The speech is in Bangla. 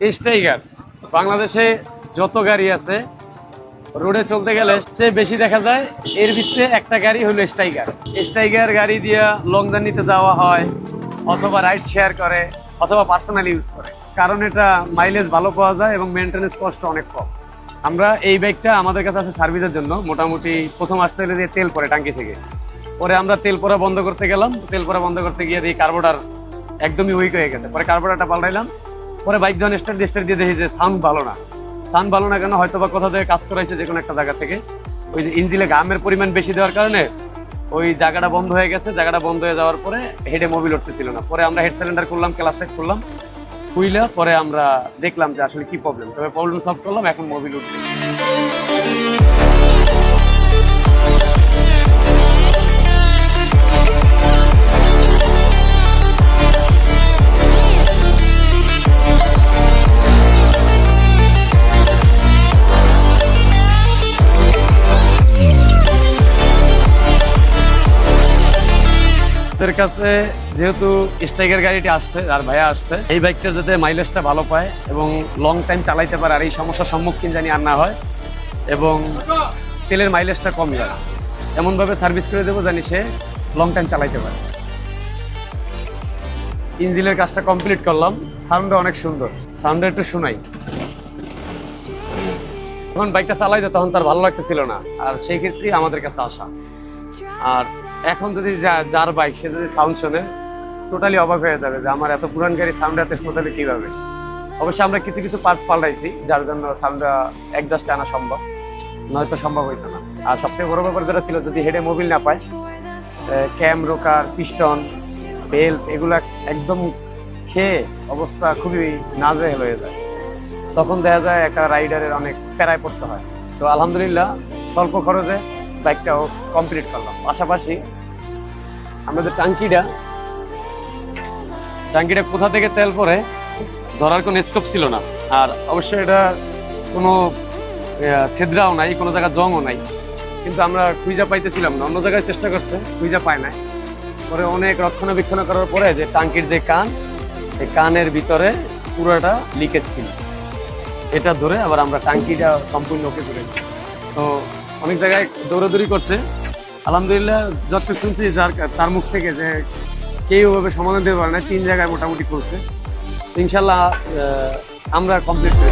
স্টাইগার বাংলাদেশে যত গাড়ি আছে রোডে চলতে গেলে সবচেয়ে বেশি দেখা যায় এর ভিতরে একটা গাড়ি হলো স্টাইগার স্টাইগার গাড়ি দিয়ে লং জার্নিতে যাওয়া হয়, অথবা রাইড শেয়ার করে, অথবা পার্সোনালি ইউজ করে। কারণ এটা মাইলেজ ভালো পাওয়া যায় এবং মেনটেন্যান্স কষ্ট অনেক কম। আমরা এই বাইকটা আমাদের কাছে আছে সার্ভিসের জন্য। মোটামুটি প্রথম আসতে হলে দিয়ে তেল পরে টাঙ্কি থেকে। পরে আমরা তেল পরা বন্ধ করতে গেলাম। তেল পরা বন্ধ করতে গিয়ে এই কার্বোটার একদমই উইক হয়ে গেছে। পরে কার্বোটারটা পাল্টাইলাম। পরে বাইক যখন স্টার্ট স্টার্ট দিয়ে দেখি যে সাউন্ড ভালো না। সাউন্ড ভালো না কেন হয়তো বা কোথাও থেকে কাজ করাইছে যে কোনো একটা জায়গা থেকে। ওই যে ইঞ্জিলে গামের পরিমাণ বেশি দেওয়ার কারণে ওই জায়গাটা বন্ধ হয়ে গেছে। জায়গাটা বন্ধ হয়ে যাওয়ার পরে হেডে মোবিল উঠতেছিল না। পরে আমরা হেড সিলিন্ডার করলাম ক্লাস চেক করলাম খুইলা পরে আমরা দেখলাম যে আসলে কি প্রবলেম তবে প্রবলেম সলভ করলাম, এখন মোবিল উঠছে। আমাদের কাছে যেহেতু স্ট্রাইকার গাড়িটি আসছে, আর ভাইয়া আসছে, এই বাইকটা যাতে মাইলেজটা ভালো পায় এবং লং টাইম চালাইতে পারে, আর এই সমস্যার সম্মুখীন জানি আর না হয় এবং তেলের মাইলেজটা কম যায় এমনভাবে সার্ভিস করে দেবো জানি সে লং টাইম চালাইতে পারে। ইঞ্জিনের কাজটা কমপ্লিট করলাম। সাউন্ডটা অনেক সুন্দর। সাউন্ডটা একটু শোনাই। যখন বাইকটা চালাইতে তখন তার ভালো লাগতেছিল না, আর সেই ক্ষেত্রেই আমাদের কাছে আসা। আর এখন যদি যার বাইক সে যদি সাউন্ড শোনে টোটালি অবাক হয়ে যাবে যে আমার এত পুরান গাড়ি সাউন্ড এত স্মুথ কীভাবে। অবশ্যই আমরা কিছু কিছু পার্টস পাল্টাইছি, যার জন্য সাউন্ডটা অ্যাডজাস্টে আনা সম্ভব। নয়তো সম্ভব হইতো না। আর সবথেকে বড় ব্যাপার যেটা ছিল, যদি হেডে মোবিল না পায় ক্যাম রোকার পিস্টন বেল্ট এগুলা একদম খেয়ে অবস্থা খুবই নাজেহাল হয়ে যায়। তখন দেখা যায় একটা রাইডারের অনেক প্যারায় পড়তে হয়। তো আলহামদুলিল্লাহ, স্বল্প খরচে বাইকটাও কমপ্লিট করলাম। পাশাপাশি আমাদের টাঙ্কিটা টাঙ্কিটা কোথা থেকে তেল পরে ধরার কোনো স্কোপ ছিল না। আর অবশ্যই এটা কোনো ছেদ্রাও নাই, কোনো জায়গায় জংও নাই। কিন্তু আমরা খুঁজা পাইতেছিলাম না, অন্য জায়গায় চেষ্টা করছে, খুঁজা পায় নাই। পরে অনেক রক্ষণাবেক্ষণ করার পরে যে টাঙ্কির যে কান, এই কানের ভিতরে পুরোটা লিকেজ ছিল। এটা ধরে আবার আমরা টাঙ্কিটা সম্পূর্ণ ওকে করে। তো অনেক জায়গায় দৌড়াদৌড়ি করছে। আলহামদুলিল্লাহ যত শুনছি যার তার মুখ থেকে যে কেউ ওভাবে সমাধান দিতে পারে না, তিন জায়গায় মোটামুটি করছে। ইনশাল্লাহ আমরা কমপ্লিট করে